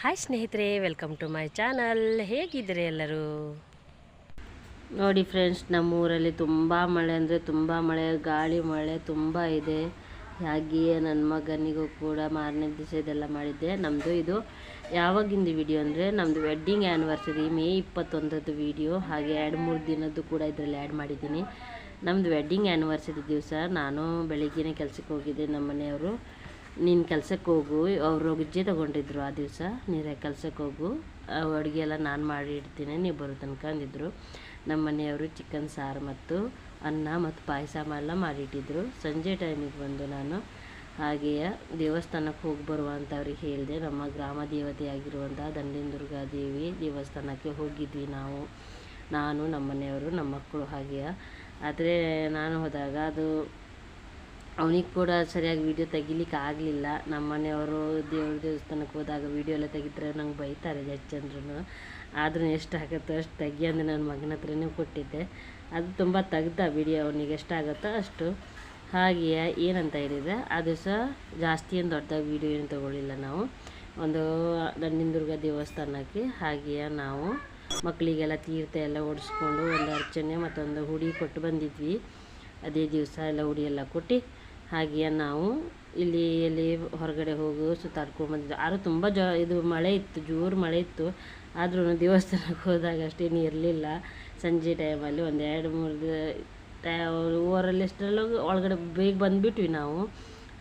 Hi ಸ್ನೇಹಿತರೆ welcome to my channel ಹೇಗಿದ್ದೀರಿ ಎಲ್ಲರೂ? ನೋಡಿ ಫ್ರೆಂಡ್ಸ್ ನಮ್ಮ ಊರಲ್ಲಿ ತುಂಬ ಮಳೆ ಅಂದರೆ ತುಂಬ ಮಳೆ, ಗಾಳಿ ಮಳೆ ತುಂಬ ಇದೆ. ಹಾಗೆಯೇ ನನ್ನ ಮಗನಿಗೂ ಕೂಡ ಮಾರನೇ ದಿವಸ ಇದೆಲ್ಲ ಮಾಡಿದ್ದೆ. ನಮ್ಮದು ಇದು ಯಾವಾಗಿಂದು ವಿಡಿಯೋ ಅಂದರೆ ನಮ್ಮದು ವೆಡ್ಡಿಂಗ್ ಆ್ಯನಿವರ್ಸರಿ ಮೇ ಇಪ್ಪತ್ತೊಂದರದ್ದು ವಿಡಿಯೋ ಹಾಗೆ ಎರಡು ಮೂರು ದಿನದ್ದು ಕೂಡ ಇದರಲ್ಲಿ ಆ್ಯಡ್ ಮಾಡಿದ್ದೀನಿ. ನಮ್ಮದು ವೆಡ್ಡಿಂಗ್ ಆ್ಯನಿವರ್ಸರಿ ದಿವಸ ನಾನು ಬೆಳಿಗ್ಗೆನೇ ಕೆಲಸಕ್ಕೆ ಹೋಗಿದ್ದೆ ನಮ್ಮ ಮನೆಯವರು ನೀನು ಕೆಲಸಕ್ಕೆ ಹೋಗು. ಅವರು ಗೆಜ್ಜೆ ತೊಗೊಂಡಿದ್ರು ಆ ದಿವಸ. ನೀರೇ ಕೆಲ್ಸಕ್ಕೆ ಹೋಗು. ಅಡುಗೆ ಎಲ್ಲ ನಾನು ಮಾಡಿ ಇಡ್ತೀನಿ. ನೀವು ಬರೋ ತನಕ ಅಂದಿದ್ರು. ನಮ್ಮ ಮನೆಯವರು ಚಿಕನ್ ಸಾರು ಮತ್ತು ಅನ್ನ ಮತ್ತು ಪಾಯಸ ಎಲ್ಲ ಮಾಡಿಟ್ಟಿದ್ರು ಸಂಜೆ ಟೈಮಿಗೆ ಬಂದು ನಾನು ಹಾಗೆಯೇ ದೇವಸ್ಥಾನಕ್ಕೆ ಹೋಗಿ ಬರುವ ಅಂತ ಅವ್ರಿಗೆ ಹೇಳಿದೆ. ನಮ್ಮ ಗ್ರಾಮ ದೇವತೆಯಾಗಿರುವಂಥ ದಂಡಿನ ದುರ್ಗಾ ದೇವಿ ದೇವಸ್ಥಾನಕ್ಕೆ ಹೋಗಿದ್ವಿ ನಾವು. ನಾನು, ನಮ್ಮ ಮನೆಯವರು, ನಮ್ಮ ಮಕ್ಕಳು ಹಾಗೆಯೇ. ಆದರೆ ನಾನು ಹೋದಾಗ ಅದು ಅವನಿಗೆ ಕೂಡ ಸರಿಯಾಗಿ ವೀಡಿಯೋ ತೆಗಿಲಿಕ್ಕೆ ಆಗಲಿಲ್ಲ. ನಮ್ಮ ಮನೆಯವರು ದೇವ್ರ ದೇವಸ್ಥಾನಕ್ಕೆ ಹೋದಾಗ ವೀಡಿಯೋ ಎಲ್ಲ ತೆಗಿತಾರೆ ನಂಗೆ ಬೈತಾರೆ ಹೆಚ್ಚಂದ್ರೂ ಆದ್ರೂ ಎಷ್ಟು ಆಗುತ್ತೋ ಅಷ್ಟು ತೆಗಿ ಅಂದರೆ ನನ್ನ ಮಗನ ಹತ್ರನೇ ಕೊಟ್ಟಿದ್ದೆ. ಅದು ತುಂಬ ತೆಗ್ದ ವೀಡಿಯೋ ಅವನಿಗೆ ಎಷ್ಟಾಗುತ್ತೋ ಅಷ್ಟು. ಹಾಗೆಯೇ ಏನಂತ ಹೇಳಿದರೆ, ಆ ದಿವಸ ಜಾಸ್ತಿ ಏನು ದೊಡ್ಡದಾಗಿ ವೀಡಿಯೋ ಏನು ತೊಗೊಳ್ಳಿಲ್ಲ ನಾವು. ಒಂದು ದಂಡಿನ ದುರ್ಗ ದೇವಸ್ಥಾನಕ್ಕೆ ಹಾಗೆಯೇ ನಾವು ಮಕ್ಕಳಿಗೆಲ್ಲ ತೀರ್ಥ ಎಲ್ಲ ಓಡಿಸ್ಕೊಂಡು ಒಂದು ಅರ್ಚನೆ ಮತ್ತೊಂದು ಹುಡಿ ಕೊಟ್ಟು ಬಂದಿದ್ವಿ. ಅದೇ ದಿವಸ ಎಲ್ಲ ಹುಡಿ ಎಲ್ಲ ಕೊಟ್ಟು ಹಾಗೆಯೇ ನಾವು ಇಲ್ಲಿ ಎಲ್ಲಿ ಹೊರಗಡೆ ಹೋಗು ಸುತ್ತಾಡ್ಕೊಂಡು ಬಂದಿದ್ವಿ ಆದರೂ ತುಂಬ ಜ ಇದು ಮಳೆ ಇತ್ತು, ಜೋರು ಮಳೆ ಇತ್ತು. ಆದ್ರೂ ದೇವಸ್ಥಾನಕ್ಕೆ ಹೋದಾಗ ಅಷ್ಟೇನು ಇರಲಿಲ್ಲ ಸಂಜೆ ಟೈಮಲ್ಲಿ ಒಂದು ಎರಡು, ಮೂರು ಟೈ ಊರಲ್ಲಿ ಎಷ್ಟರಲ್ಲೋಗಿ ಒಳಗಡೆ ಬೇಗ ಬಂದುಬಿಟ್ವಿ ನಾವು.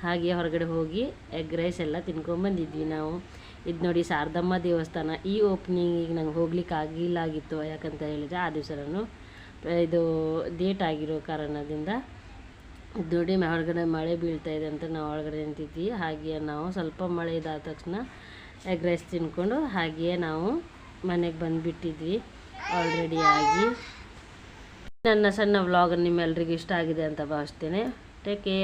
ಹಾಗೆ ಹೊರಗಡೆ ಹೋಗಿ ಎಗ್ ರೈಸ್ ಎಲ್ಲ ತಿನ್ಕೊಂಬಂದಿದ್ವಿ ನಾವು. ಇದು ನೋಡಿ ಶಾರದಮ್ಮ ದೇವಸ್ಥಾನ. ಈ ಓಪ್ನಿಂಗಿಗೆ ನಂಗೆ ಹೋಗ್ಲಿಕ್ಕೆ ಆಗಿಲ್ಲ ಆಗಿತ್ತು ಯಾಕಂತ ಹೇಳಿದರೆ ಆ ದಿವಸ ಇದು ಡೇಟ್ ಆಗಿರೋ ಕಾರಣದಿಂದ ನೋಡಿ ಹೊರಗಡೆ ಮಳೆ ಬೀಳ್ತಾ ಇದೆ ಅಂತ ನಾವು ಒಳಗಡೆ ನಿಂತಿದ್ವಿ. ಹಾಗೆಯೇ ನಾವು ಸ್ವಲ್ಪ ಮಳೆ ಇದಾದ ತಕ್ಷಣ ಎಗ್ ರೈಸ್ ತಿನ್ಕೊಂಡು ಹಾಗೆಯೇ ನಾವು ಮನೆಗೆ ಬಂದುಬಿಟ್ಟಿದ್ವಿ. ಆಲ್ರೆಡಿ ಆಗಿ. ನನ್ನ ಸಣ್ಣ ವ್ಲಾಗ್ ನಿಮ್ಮೆಲ್ರಿಗೂ ಇಷ್ಟ ಆಗಿದೆ ಅಂತ ಭಾವಿಸ್ತೇನೆ. Take care